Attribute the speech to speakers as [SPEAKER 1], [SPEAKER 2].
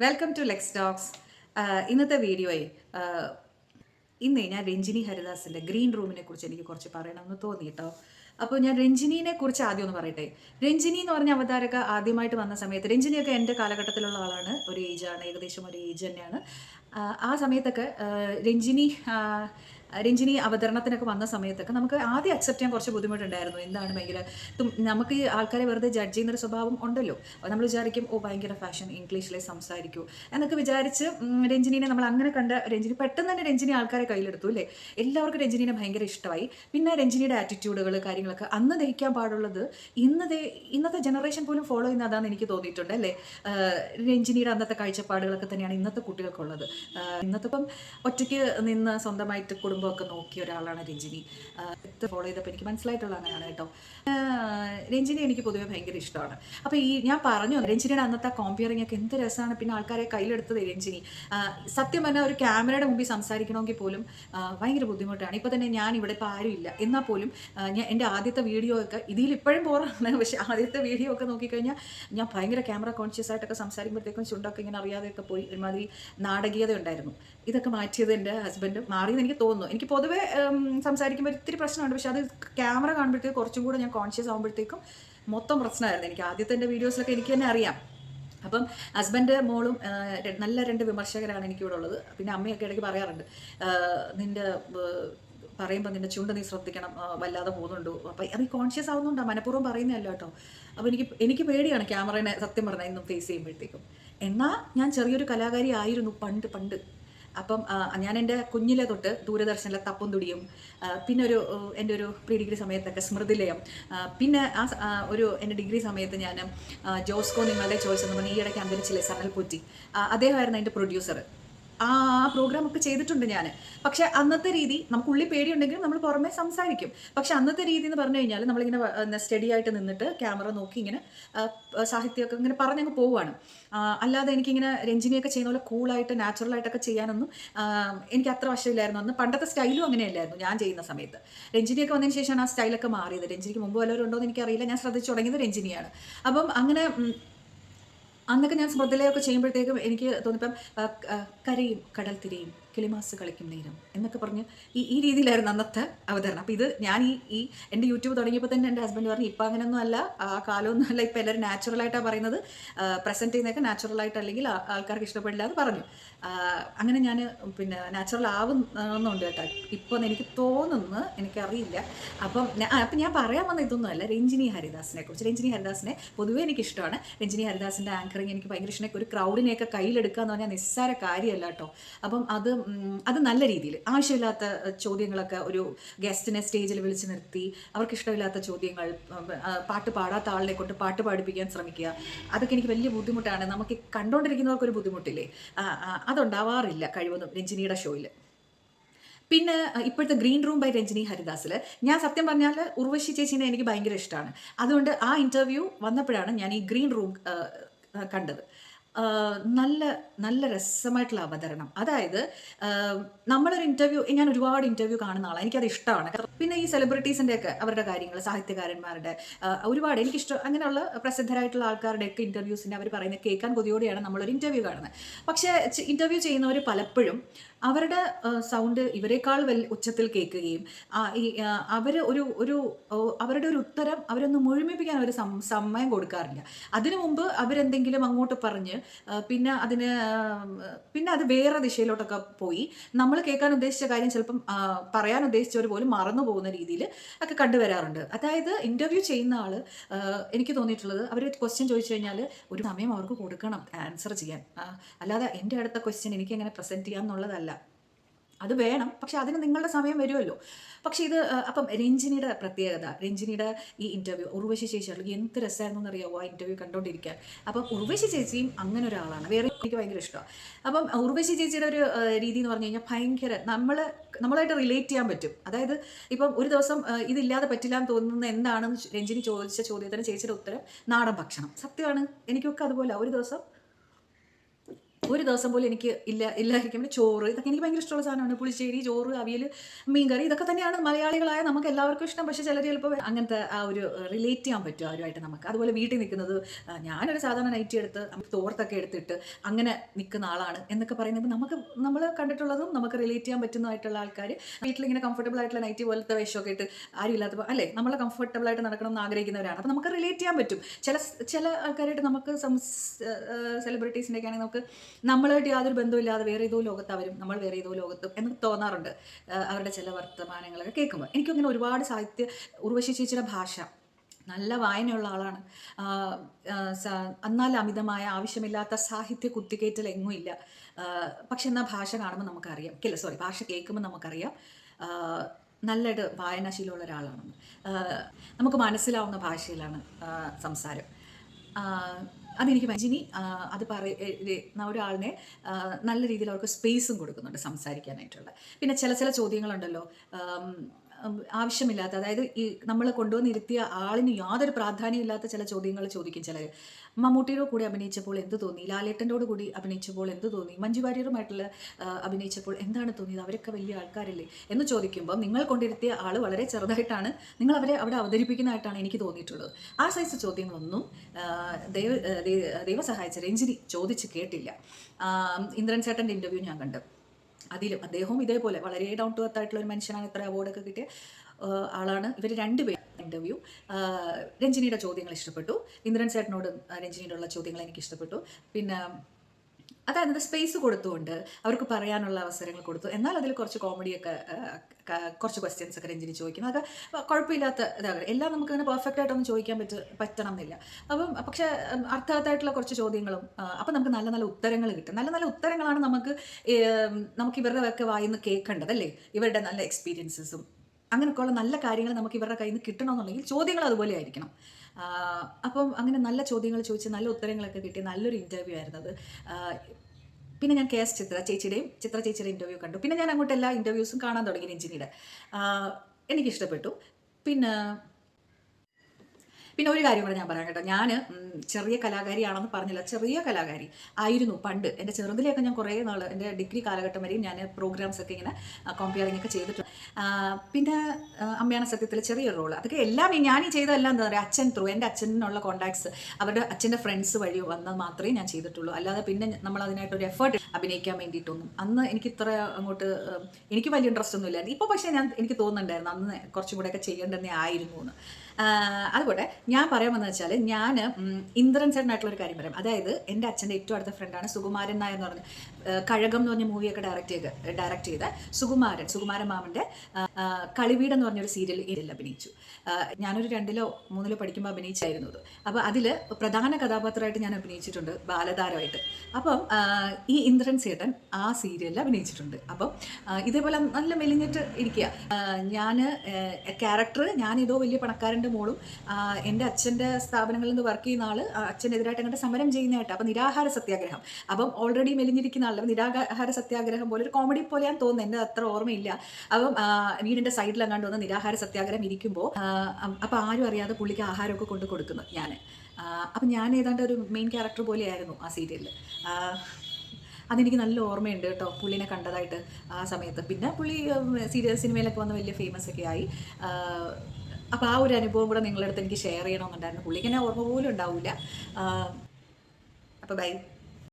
[SPEAKER 1] Welcome to Lex docs ഇന്നത്തെ വീഡിയോയെ ഇന്നേ ഞാൻ രഞ്ജിനി ഹരിദാസിന്റെ ഗ്രീൻ റൂമിനെ കുറിച്ച് എനിക്ക് കുറച്ച് പറയണമെന്ന് തോന്നി കേട്ടോ അപ്പോൾ ഞാൻ രഞ്ജിനിനെ കുറിച്ച് ആദ്യം ഒന്ന് പറയട്ടെ. രഞ്ജിനി എന്ന് പറഞ്ഞ അവതാരക ആദ്യമായിട്ട് വന്ന സമയത്ത് രഞ്ജിനിയൊക്കെ എന്റെ കാലഘട്ടത്തിലുള്ള ആളാണ്. ഒരു ഏജാണ് ഏകദേശം ഒരു ഏജ് തന്നെയാണ്. ആ, സമയത്തൊക്കെ രഞ്ജിനി രഞ്ജിനി അവതരണത്തിനൊക്കെ വന്ന സമയത്തൊക്കെ നമുക്ക് ആദ്യം അക്സെപ്റ്റ് ചെയ്യാൻ കുറച്ച് ബുദ്ധിമുട്ടുണ്ടായിരുന്നു. എന്താണ് ഭയങ്കര നമുക്ക് ഈ ആൾക്കാരെ വെറുതെ ജഡ്ജ് ചെയ്യുന്ന ഒരു സ്വഭാവം ഉണ്ടല്ലോ. നമ്മൾ വിചാരിക്കും ഓ ഭയങ്കര ഫാഷൻ ഇംഗ്ലീഷിലെ സംസാരിക്കൂ. എന്നൊക്കെ വിചാരിച്ച് രഞ്ജിനിനെ നമ്മൾ അങ്ങനെ കണ്ട രഞ്ജിനി പെട്ടെന്ന് തന്നെ രഞ്ജിനി ആൾക്കാരെ കയ്യിലെടുത്തു അല്ലേ? എല്ലാവർക്കും രഞ്ജിനിനെ ഭയങ്കര ഇഷ്ടമായി. പിന്നെ രഞ്ജിനിയുടെ ആറ്റിറ്റ്യൂഡുകൾ കാര്യങ്ങളൊക്കെ അന്ന് ദഹിക്കാൻ പാടുള്ളത് ഇന്നത്തെ ഇന്നത്തെ ജനറേഷൻ പോലും ഫോളോ ചെയ്യുന്ന അതാന്ന് എനിക്ക് തോന്നിയിട്ടുണ്ട് അല്ലേ? രഞ്ജിനിയുടെ അന്നത്തെ കാഴ്ചപ്പാടുകളൊക്കെ തന്നെയാണ് ഇന്നത്തെ കുട്ടികൾക്കുള്ളത്. ഇന്നത്തെ ഇപ്പം ഒറ്റയ്ക്ക് നിന്ന് സ്വന്തമായിട്ട് കുടുംബമൊക്കെ നോക്കിയ ഒരാളാണ് രഞ്ജിനി. ഫോളോ ചെയ്തപ്പോൾ എനിക്ക് മനസ്സിലായിട്ടുള്ള അങ്ങനെയാണ് കേട്ടോ. രഞ്ജിനി എനിക്ക് പൊതുവെ ഭയങ്കര ഇഷ്ടമാണ്. അപ്പോൾ ഈ ഞാൻ പറഞ്ഞു രഞ്ജിനിയുടെ അന്നത്തെ കോമ്പിയറിംഗ് ഒക്കെ എന്ത് രസമാണ്. പിന്നെ ആൾക്കാരെ കയ്യിലെടുത്തത് രഞ്ജിനി. സത്യം പറഞ്ഞാൽ ഒരു ക്യാമറയുടെ മുമ്പിൽ സംസാരിക്കണമെങ്കിൽ പോലും ഭയങ്കര ബുദ്ധിമുട്ടാണ്. ഇപ്പോൾ തന്നെ ഞാൻ ഇവിടെ ഇപ്പോൾ ആരുമില്ല എന്നാൽ പോലും ഞാൻ എന്റെ ആദ്യത്തെ വീഡിയോ ഒക്കെ ഇതിൽ ഇപ്പോഴും പോറാണ് പക്ഷേ ആദ്യത്തെ വീഡിയോ ഒക്കെ നോക്കിക്കഴിഞ്ഞാൽ ഞാൻ ഭയങ്കര ക്യാമറ കോൺഷ്യസ് ആയിട്ടൊക്കെ സംസാരിക്കുമ്പോഴത്തേക്കും ചുണ്ടൊക്കെ ഇങ്ങനെ അറിയാതെയൊക്കെ പോയി ഒരുമാതിരി നാടകീയത ഉണ്ടായിരുന്നു. ഇതൊക്കെ മാറ്റിയത് എന്റെ ഹസ്ബൻഡ് മാറിയെന്ന് എനിക്ക് തോന്നുന്നു. എനിക്ക് പൊതുവേ സംസാരിക്കുമ്പോൾ ഒത്തിരി പ്രശ്നമുണ്ട്. പക്ഷെ അത് ക്യാമറ കാണുമ്പോഴത്തേക്ക് കുറച്ചും കൂടെ ഞാൻ കോൺഷ്യസ് ആകുമ്പോഴത്തേക്കും മൊത്തം പ്രശ്നമായിരുന്നു. എനിക്ക് ആദ്യത്തെ എന്റെ വീഡിയോസിലൊക്കെ എനിക്ക് തന്നെ അറിയാം. അപ്പം ഹസ്ബൻഡ് മോളും നല്ല രണ്ട് വിമർശകരാണ് എനിക്കിവിടെ ഉള്ളത്. പിന്നെ അമ്മയൊക്കെ ഇടയ്ക്ക് പറയാറുണ്ട് നിന്റെ പറയുമ്പോൾ നിന്റെ ചുണ്ട് നീ ശ്രദ്ധിക്കണം വല്ലാതെ പോകുന്നുണ്ടോ? അപ്പം അത് കോൺഷ്യസ് ആവുന്നുണ്ടോ. മനഃപൂർവം പറയുന്നതല്ല കേട്ടോ. അപ്പോൾ എനിക്ക് എനിക്ക് പേടിയാണ് ക്യാമറേനെ സത്യം പറഞ്ഞാൽ ഇന്നും ഫേസ് ചെയ്യുമ്പോഴത്തേക്കും. എന്നാൽ ഞാൻ ചെറിയൊരു കലാകാരി ആയിരുന്നു പണ്ട് പണ്ട്. അപ്പം ഞാൻ എന്റെ കുഞ്ഞിലെ തൊട്ട് ദൂരദർശനിലെ തപ്പും തുടിയും പിന്നെ ഒരു എന്റെ ഒരു പ്രീ ഡിഗ്രി സമയത്തൊക്കെ സ്മൃതിലയം പിന്നെ ആ ഒരു എന്റെ ഡിഗ്രി സമയത്ത് ഞാൻ ജോസ്കോ നിങ്ങളുടെ ചോയ്സ് എന്ന് പറഞ്ഞാൽ ഈ ഇടയ്ക്ക് അന്തരിച്ചില്ലേ സനൽ പുറ്റി അദ്ദേഹമായിരുന്നു അതിന്റെ പ്രൊഡ്യൂസർ ആ പ്രോഗ്രാം ഒക്കെ ചെയ്തിട്ടുണ്ട് ഞാൻ. പക്ഷെ അന്നത്തെ രീതി നമുക്ക് ഉള്ളിൽ പേടിയുണ്ടെങ്കിലും നമ്മൾ പുറമെ സംസാരിക്കും. പക്ഷെ അന്നത്തെ രീതി എന്ന് പറഞ്ഞു കഴിഞ്ഞാൽ നമ്മളിങ്ങനെ സ്റ്റഡി ആയിട്ട് നിന്നിട്ട് ക്യാമറ നോക്കി ഇങ്ങനെ സാഹിത്യമൊക്കെ ഇങ്ങനെ പറഞ്ഞങ്ങ് പോവുകയാണ്. അല്ലാതെ എനിക്കിങ്ങനെ രഞ്ജിനിയൊക്കെ ചെയ്യുന്ന പോലെ കൂളായിട്ട് നാച്ചുറലായിട്ടൊക്കെ ചെയ്യാനൊന്നും എനിക്ക് അത്ര വശമില്ലായിരുന്നു. അന്ന് പണ്ടത്തെ സ്റ്റൈലും അങ്ങനെയല്ലായിരുന്നു ഞാൻ ചെയ്യുന്ന സമയത്ത്. രഞ്ജിനിയൊക്കെ വന്നതിന് ശേഷമാണ് ആ സ്റ്റൈലൊക്കെ മാറിയത്. രഞ്ജിനിക്ക് മുമ്പ് വല്ലവരുണ്ടോ എന്ന് എനിക്കറിയില്ല. ഞാൻ ശ്രദ്ധിച്ചു തുടങ്ങിയത് രഞ്ജിനിയാണ്. അപ്പം അങ്ങനെ അന്നൊക്കെ ഞാൻ സ്മൃതിലയൊക്കെ ചെയ്യുമ്പോഴത്തേക്കും എനിക്ക് തോന്നിപ്പം കരയും കടൽ തിരയും. കിളിമാസ് കളിക്കും നേരം എന്നൊക്കെ പറഞ്ഞ് ഈ ഈ രീതിയിലായിരുന്നു അന്നത്തെ അവതരണം. അപ്പോൾ ഇത് ഞാൻ ഈ ഈ എന്റെ യൂട്യൂബ് തുടങ്ങിയപ്പോൾ തന്നെ എന്റെ ഹസ്ബൻഡ് പറഞ്ഞു ഇപ്പം അങ്ങനെയൊന്നും അല്ല ആ കാലമൊന്നും അല്ല ഇപ്പം എല്ലാവരും നാച്ചുറലായിട്ടാണ് പറയുന്നത്. പ്രസന്റ് ചെയ്യുന്നതൊക്കെ നാച്ചുറലായിട്ട് അല്ലെങ്കിൽ ആൾക്കാർക്ക് ഇഷ്ടപ്പെടില്ല എന്ന് പറഞ്ഞു. അങ്ങനെ ഞാൻ പിന്നെ നാച്ചുറൽ ആവുന്നുണ്ട് കേട്ടോ. ഇപ്പം എനിക്ക് തോന്നുന്നു എനിക്കറിയില്ല. അപ്പം അപ്പം ഞാൻ പറയാൻ വന്ന ഇതൊന്നും അല്ല. രഞ്ജിനി ഹരിദാസിനെ കുറിച്ച്. രഞ്ജിനി ഹരിദാസിനെ പൊതുവേ എനിക്കിഷ്ടമാണ്. രഞ്ജിനി ഹരിദാസിന്റെ ആങ്കറിങ് എനിക്ക് ഭയങ്കര ഇഷ്ടമാണ്. ഒരു ക്രൗഡിനെയൊക്കെ കയ്യിലെടുക്കുക എന്ന് പറഞ്ഞാൽ നിസ്സാര കാര്യമല്ല കേട്ടോ. അപ്പം അത് അത് നല്ല രീതിയിൽ. ആവശ്യമില്ലാത്ത ചോദ്യങ്ങളൊക്കെ ഒരു ഗസ്റ്റിനെ സ്റ്റേജിൽ വിളിച്ച് നിർത്തി അവർക്ക് ഇഷ്ടമില്ലാത്ത ചോദ്യങ്ങൾ പാട്ട് പാടാത്ത ആളിനെ കൊണ്ട് പാട്ട് പാടിപ്പിക്കാൻ ശ്രമിക്കുക. അതൊക്കെ എനിക്ക് വലിയ ബുദ്ധിമുട്ടാണ്. നമുക്ക് കണ്ടുകൊണ്ടിരിക്കുന്നവർക്കൊരു ബുദ്ധിമുട്ടില്ലേ? അതുണ്ടാവാറില്ല കഴിവതും രഞ്ജിനിയുടെ ഷോയിൽ. പിന്നെ ഇപ്പോഴത്തെ ഗ്രീൻ റൂം ബൈ രഞ്ജിനി ഹരിദാസിൽ ഞാൻ സത്യം പറഞ്ഞാൽ ഉർവശി ചേച്ചീനെ എനിക്ക് ഭയങ്കര ഇഷ്ടമാണ് അതുകൊണ്ട് ആ ഇന്റർവ്യൂ വന്നപ്പോഴാണ് ഞാൻ ഈ ഗ്രീൻ റൂം കണ്ടത്. നല്ല നല്ല രസമായിട്ടുള്ള അവതരണം. അതായത് നമ്മളൊരു ഇന്റർവ്യൂ ഞാൻ ഒരുപാട് ഇന്റർവ്യൂ കാണുന്ന ആളാണ് എനിക്കത് ഇഷ്ടമാണ്. പിന്നെ ഈ സെലിബ്രിറ്റീസിന്റെ ഒക്കെ അവരുടെ കാര്യങ്ങൾ സാഹിത്യകാരന്മാരുടെ ഒരുപാട് എനിക്കിഷ്ടം. അങ്ങനെയുള്ള പ്രസിദ്ധരായിട്ടുള്ള ആൾക്കാരുടെ ഒക്കെ ഇന്റർവ്യൂസിന്റെ അവർ പറയുന്നത് കേൾക്കാൻ കൊതിയോടെയാണ് നമ്മളൊരു ഇന്റർവ്യൂ കാണുന്നത്. പക്ഷേ ഇന്റർവ്യൂ ചെയ്യുന്നവർ പലപ്പോഴും അവരുടെ സൗണ്ട് ഇവരെക്കാൾ വൽ ഉച്ചത്തിൽ കേൾക്കുകയും അവർ ഒരു ഒരു അവരുടെ ഒരു ഉത്തരം അവരൊന്ന് മുഴുമിപ്പിക്കാൻ അവർ സമയം കൊടുക്കാറില്ല. അതിനു മുമ്പ് അവരെന്തെങ്കിലും അങ്ങോട്ട് പറഞ്ഞ് പിന്നെ അതിന് പിന്നെ അത് വേറെ ദിശയിലോട്ടൊക്കെ പോയി. നമ്മൾ കേൾക്കാൻ ഉദ്ദേശിച്ച കാര്യം ചിലപ്പം പറയാൻ ഉദ്ദേശിച്ചവർ പോലും മറന്നു പോകുന്ന രീതിയിൽ ഒക്കെ കണ്ടുവരാറുണ്ട്. അതായത് ഇന്റർവ്യൂ ചെയ്യുന്ന ആൾ എനിക്ക് തോന്നിയിട്ടുള്ളത് അവർ ക്വസ്റ്റ്യൻ ചോദിച്ചു കഴിഞ്ഞാൽ ഒരു സമയം അവർക്ക് കൊടുക്കണം ആൻസർ ചെയ്യാൻ. അല്ലാതെ എന്റെ അടുത്ത ക്വസ്റ്റ്യൻ എനിക്ക് എങ്ങനെ പ്രസന്റ് ചെയ്യാം എന്നുള്ളതല്ല അത് വേണം. പക്ഷെ അതിന് നിങ്ങളുടെ സമയം വരുമല്ലോ. പക്ഷേ ഇത് അപ്പം രഞ്ജിനിയുടെ പ്രത്യേകത രഞ്ജിനിയുടെ ഈ ഇന്റർവ്യൂ ഉർവശി അല്ലെങ്കിൽ എന്ത് രസമായിരുന്നു എന്നറിയാവോ ആ ഇന്റർവ്യൂ കണ്ടുകൊണ്ടിരിക്കാൻ അപ്പം ഉർവശി ചേച്ചിയും അങ്ങനെ ഒരാളാണ്. വേറെ എനിക്ക് ഭയങ്കര ഇഷ്ടമാണ് അപ്പം ഉർവശി ചേച്ചിയുടെ ഒരു രീതി എന്ന് പറഞ്ഞു കഴിഞ്ഞാൽ ഭയങ്കര നമ്മൾ നമ്മളായിട്ട് റിലേറ്റ് ചെയ്യാൻ പറ്റും. അതായത് ഇപ്പം ഒരു ദിവസം ഇതില്ലാതെ പറ്റില്ല എന്ന് തോന്നുന്ന എന്താണെന്ന് രഞ്ജിനി ചോദിച്ച ചോദ്യത്തിന് ചേച്ചിയുടെ ഉത്തരം നാടൻ ഭക്ഷണം. സത്യമാണ്. എനിക്കൊക്കെ അതുപോലെ. ഒരു ദിവസം ഒരു ദിവസം പോലും എനിക്ക് ഇല്ല ഇല്ലായിരിക്കും. ചോറ് ഇതൊക്കെ എനിക്ക് ഭയങ്കര ഇഷ്ടമുള്ള സാധനമാണ്. പുളിശ്ശേരി ചോറ് അവിയൽ മീൻകറി ഇതൊക്കെ തന്നെയാണ് മലയാളികളായ നമുക്ക് എല്ലാവർക്കും ഇഷ്ടം. പക്ഷേ ചിലർ ചിലപ്പോൾ അങ്ങനത്തെ ആ ഒരു റിലേറ്റ് ചെയ്യാൻ പറ്റും അവരുമായിട്ട് നമുക്ക്. അതുപോലെ വീട്ടിൽ നിൽക്കുന്നത് ഞാനൊരു സാധാരണ നൈറ്റി എടുത്ത് തോർത്തൊക്കെ എടുത്തിട്ട് അങ്ങനെ നിൽക്കുന്ന ആളാണ് എന്നൊക്കെ പറയുന്നത്. നമുക്ക് നമ്മൾ കണ്ടിട്ടുള്ളതും നമുക്ക് റിലേറ്റ് ചെയ്യാൻ പറ്റുന്നതായിട്ടുള്ള ആൾക്കാർ വീട്ടിൽ ഇങ്ങനെ കംഫർട്ടബിൾ ആയിട്ടുള്ള നൈറ്റി പോലത്തെ വേഷമൊക്കെ ഇട്ട് ആരും ഇല്ലാത്തപ്പോൾ അല്ലേ? നമ്മൾ കംഫർട്ടബിൾ ആയിട്ട് നടക്കണം എന്ന് ആഗ്രഹിക്കുന്നവരാണ്. അപ്പോൾ നമുക്ക് റിലേറ്റ് ചെയ്യാൻ പറ്റും. ചില ചില ആൾക്കാരായിട്ട് നമുക്ക് സെലിബ്രിറ്റീസിന്റെ ഒക്കെ ആണെങ്കിൽ നമുക്ക് നമ്മളായിട്ട് യാതൊരു ബന്ധമില്ലാതെ വേറെ ഏതോ ലോകത്ത് അവരും നമ്മൾ വേറെ ഏതോ ലോകത്തും എന്ന് തോന്നാറുണ്ട്. അവരുടെ ചില വർത്തമാനങ്ങളൊക്കെ കേൾക്കുമ്പോൾ. എനിക്കങ്ങനെ ഒരുപാട് സാഹിത്യ ഉർവശി ചേച്ചിയുടെ ഭാഷ നല്ല വായനയുള്ള ആളാണ്. എന്നാൽ അമിതമായ ആവശ്യമില്ലാത്ത സാഹിത്യ കുത്തിക്കേറ്റൽ എങ്ങും ഇല്ല. പക്ഷെ എന്നാൽ ഭാഷ കാണുമ്പോൾ നമുക്കറിയാം. ഇല്ല സോറി ഭാഷ കേൾക്കുമ്പോൾ നമുക്കറിയാം. നല്ലൊരു വായനാശീലമുള്ള ഒരാളാണ്. നമുക്ക് മനസ്സിലാവുന്ന ഭാഷയിലാണ് സംസാരം. അതെനിക്ക് ആ, അത് പറയുന്ന ഒരാളിനെ നല്ല രീതിയിൽ അവർക്ക് സ്പേസും കൊടുക്കുന്നുണ്ട് സംസാരിക്കാനായിട്ടുള്ള. പിന്നെ ചില ചില ചോദ്യങ്ങളുണ്ടല്ലോ. ആവശ്യമില്ലാത്ത അതായത് ഈ നമ്മൾ കൊണ്ടുവന്നിരുത്തിയ ആളിന് യാതൊരു പ്രാധാന്യമില്ലാത്ത ചില ചോദ്യങ്ങൾ ചോദിക്കും ചിലർ മമ്മൂട്ടിയുടെ കൂടി അഭിനയിച്ചപ്പോൾ എന്ത് തോന്നി? ലാലേട്ടന്റെ കൂടി അഭിനയിച്ചപ്പോൾ എന്ത് തോന്നി? മഞ്ജു വാര്യറുമായിട്ടുള്ള അഭിനയിച്ചപ്പോൾ എന്താണ് തോന്നിയത്? അവരൊക്കെ വലിയ ആൾക്കാരല്ലേ? എന്ന് ചോദിക്കുമ്പോൾ നിങ്ങൾ കൊണ്ടിരുത്തിയ ആൾ വളരെ ചെറുതായിട്ടാണ് നിങ്ങൾ അവരെ അവിടെ അവതരിപ്പിക്കുന്നതായിട്ടാണ് എനിക്ക് തോന്നിയിട്ടുള്ളത്. ആ സൈസ് ചോദ്യങ്ങളൊന്നും ദൈവ ദൈവ സഹായിച്ച രഞ്ജിനി ചോദിച്ച് കേട്ടില്ല. ഇന്ദ്രൻ ചേട്ടന്റെ ഇന്റർവ്യൂ ഞാൻ കണ്ടു. അതിലും അദ്ദേഹവും ഇതേപോലെ വളരെ ഡൗൺ ടു എർത്ത് ആയിട്ടുള്ള ഒരു മനുഷ്യനാണ്. ഇത്ര അവാർഡൊക്കെ കിട്ടിയ ആളാണ്. ഇവർ രണ്ടുപേരും ഇന്റർവ്യൂ രഞ്ജിനിയുടെ ചോദ്യങ്ങൾ ഇഷ്ടപ്പെട്ടു. ഇന്ദ്രൻ ചേട്ടനോട് രഞ്ജിനിയുടെ രഞ്ജിനിയോടുള്ള ചോദ്യങ്ങൾ എനിക്ക് ഇഷ്ടപ്പെട്ടു. പിന്നെ അതായത് സ്പേസ് കൊടുത്തുകൊണ്ട് അവർക്ക് പറയാനുള്ള അവസരങ്ങൾ കൊടുത്തു. എന്നാൽ അതിൽ കുറച്ച് കോമഡിയൊക്കെ കുറച്ച് ക്വസ്റ്റ്യൻസ് ഒക്കെ രഞ്ജിനി ചോദിക്കുന്നു. അതൊക്കെ കുഴപ്പമില്ലാത്ത ഇതാണ് എല്ലാം നമുക്ക് അങ്ങനെ പെർഫെക്റ്റ് ആയിട്ടൊന്നും ചോദിക്കാൻ പറ്റ പറ്റണം എന്നില്ല അപ്പം പക്ഷേ അർത്ഥവത്തായിട്ടുള്ള കുറച്ച് ചോദ്യങ്ങളും അപ്പം നമുക്ക് നല്ല നല്ല ഉത്തരങ്ങൾ കിട്ടും. നല്ല നല്ല ഉത്തരങ്ങളാണ് നമുക്ക് നമുക്ക് ഇവരുടെ ഒക്കെ വായിന്ന് കേൾക്കേണ്ടത് അല്ലേ? ഇവരുടെ നല്ല എക്സ്പീരിയൻസസും അങ്ങനെയൊക്കെയുള്ള നല്ല കാര്യങ്ങൾ നമുക്ക് ഇവരുടെ കയ്യിൽ നിന്ന് കിട്ടണമെന്നുണ്ടെങ്കിൽ ചോദ്യങ്ങൾ അതുപോലെ ആയിരിക്കണം. അപ്പം അങ്ങനെ നല്ല ചോദ്യങ്ങൾ ചോദിച്ച് നല്ല ഉത്തരങ്ങളൊക്കെ കിട്ടിയ നല്ലൊരു ഇന്റർവ്യൂ ആയിരുന്നത് പിന്നെ ഞാൻ കെ എസ് ചിത്ര ചേച്ചിയുടെയും ചിത്ര ചേച്ചിയുടെ ഇന്റർവ്യൂ കണ്ടു. പിന്നെ ഞാൻ അങ്ങോട്ട് എല്ലാ ഇന്റർവ്യൂസും കാണാൻ തുടങ്ങി രഞ്ജിനിയുടെ. എനിക്കിഷ്ടപ്പെട്ടു. പിന്നെ പിന്നെ ഒരു കാര്യം കൂടെ ഞാൻ പറയാം കേട്ടോ. ഞാൻ ചെറിയ കലാകാരിയാണെന്ന് പറഞ്ഞില്ല. ചെറിയ കലാകാരി ആയിരുന്നു പണ്ട്. എന്റെ ചെറുതിലെയൊക്കെ ഞാൻ കുറേ നാൾ എന്റെ ഡിഗ്രി കാലഘട്ടം വരെയും ഞാൻ പ്രോഗ്രാംസ് ഒക്കെ ഇങ്ങനെ കോമ്പയറിങ് ഒക്കെ ചെയ്തിട്ടുണ്ട്. പിന്നെ അമ്മയാണ് സത്യത്തിൽ ചെറിയൊരു റോൾ അതൊക്കെ എല്ലാം ഞാൻ ഈ ചെയ്തതെല്ലാം എന്താ പറയുക അച്ഛൻ ത്രൂ എന്റെ അച്ഛനുള്ള കോൺടാക്ട്സ് അവരുടെ അച്ഛന്റെ ഫ്രണ്ട്സ് വഴി വന്നത് മാത്രമേ ഞാൻ ചെയ്തിട്ടുള്ളൂ. അല്ലാതെ പിന്നെ നമ്മൾ അതിനായിട്ടൊരു എഫേർട്ട് അഭിനയിക്കാൻ വേണ്ടിയിട്ടൊന്നും അന്ന് എനിക്ക് ഇത്ര അങ്ങോട്ട് എനിക്ക് വലിയ ഇൻട്രസ്റ്റ് ഒന്നും ഇല്ലായിരുന്നു. ഇപ്പോൾ പക്ഷേ ഞാൻ എനിക്ക് തോന്നുന്നുണ്ടായിരുന്നു അന്ന് കുറച്ചും കൂടെയൊക്കെ ചെയ്യേണ്ടതന്നെ ആയിരുന്നു എന്ന് അതുപോലെ ഞാൻ പറയാൻ വന്നത് വെച്ചാൽ ഞാൻ ഇന്ദ്രൻ ചേട്ടനായിട്ടുള്ള ഒരു കാര്യം പറയാം. അതായത് എന്റെ അച്ഛന്റെ ഏറ്റവും അടുത്ത ഫ്രണ്ടാണ് സുകുമാരൻ നായർ എന്ന് പറഞ്ഞ കഴകം എന്ന് പറഞ്ഞ മൂവിയൊക്കെ ഡയറക്റ്റ് ചെയ്ത് ഡയറക്റ്റ് ചെയ്ത സുകുമാരൻ സുകുമാരൻ മാമന്റെ കളിവീട് എന്ന് പറഞ്ഞൊരു സീരിയൽ ഇതിൽ അഭിനയിച്ചു. ഞാനൊരു രണ്ടിലോ മൂന്നിലോ പഠിക്കുമ്പോൾ അഭിനയിച്ചായിരുന്നു അത്. അപ്പോൾ അതിൽ പ്രധാന കഥാപാത്രമായിട്ട് ഞാൻ അഭിനയിച്ചിട്ടുണ്ട് ബാലതാരമായിട്ട്. അപ്പം ഈ ഇന്ദ്രൻ സേട്ടൻ ആ സീരിയലിൽ അഭിനയിച്ചിട്ടുണ്ട്. അപ്പം ഇതേപോലെ നല്ല മെലിഞ്ഞിട്ട് ഇരിക്കുക ഞാൻ ക്യാരക്ടർ ഞാൻ ഏതോ വലിയ പണക്കാരന്റെ മോളും എന്റെ അച്ഛന്റെ സ്ഥാപനങ്ങളിൽ നിന്ന് വർക്ക് ചെയ്യുന്ന ആൾ അച്ഛനെതിരായിട്ട് അങ്ങോട്ട് സമരം ചെയ്യുന്നതായിട്ട് അപ്പം നിരാഹാര സത്യാഗ്രഹം. അപ്പം ഓൾറെഡി മെലിഞ്ഞിരിക്കുന്ന ആളും നിരാഹാര സത്യാഗ്രഹം പോലെ ഒരു കോമഡി പോലെയാണ് തോന്നുന്നത് എന്റെ അത്ര ഓർമ്മയില്ല. അപ്പം വീടിന്റെ സൈഡിൽ അങ്ങാണ്ട് വന്ന് നിരാഹാര സത്യാഗ്രഹം ഇരിക്കുമ്പോൾ അപ്പം ആരും അറിയാതെ പുള്ളിക്ക് ആഹാരമൊക്കെ കൊണ്ട് കൊടുക്കുന്നു ഞാൻ അപ്പം ഞാൻ ഏതാണ്ട് ഒരു മെയിൻ ക്യാരക്ടർ പോലെയായിരുന്നു ആ സീരിയലിൽ അതെനിക്ക് നല്ല ഓർമ്മയുണ്ട് കേട്ടോ പുള്ളിനെ കണ്ടതായിട്ട് ആ സമയത്ത്. പിന്നെ പുള്ളി സീരിയൽ സിനിമയിലൊക്കെ വന്ന് വലിയ ഫേമസ് ഒക്കെ ആയി. അപ്പോൾ ആ ഒരു അനുഭവം കൂടെ നിങ്ങളുടെ അടുത്ത് എനിക്ക് ഷെയർ ചെയ്യണമെന്നുണ്ടായിരുന്നു. പുള്ളിക്ക് എന്നെ ഓർമ്മ പോലും ഉണ്ടാവില്ല. അപ്പോൾ ബൈ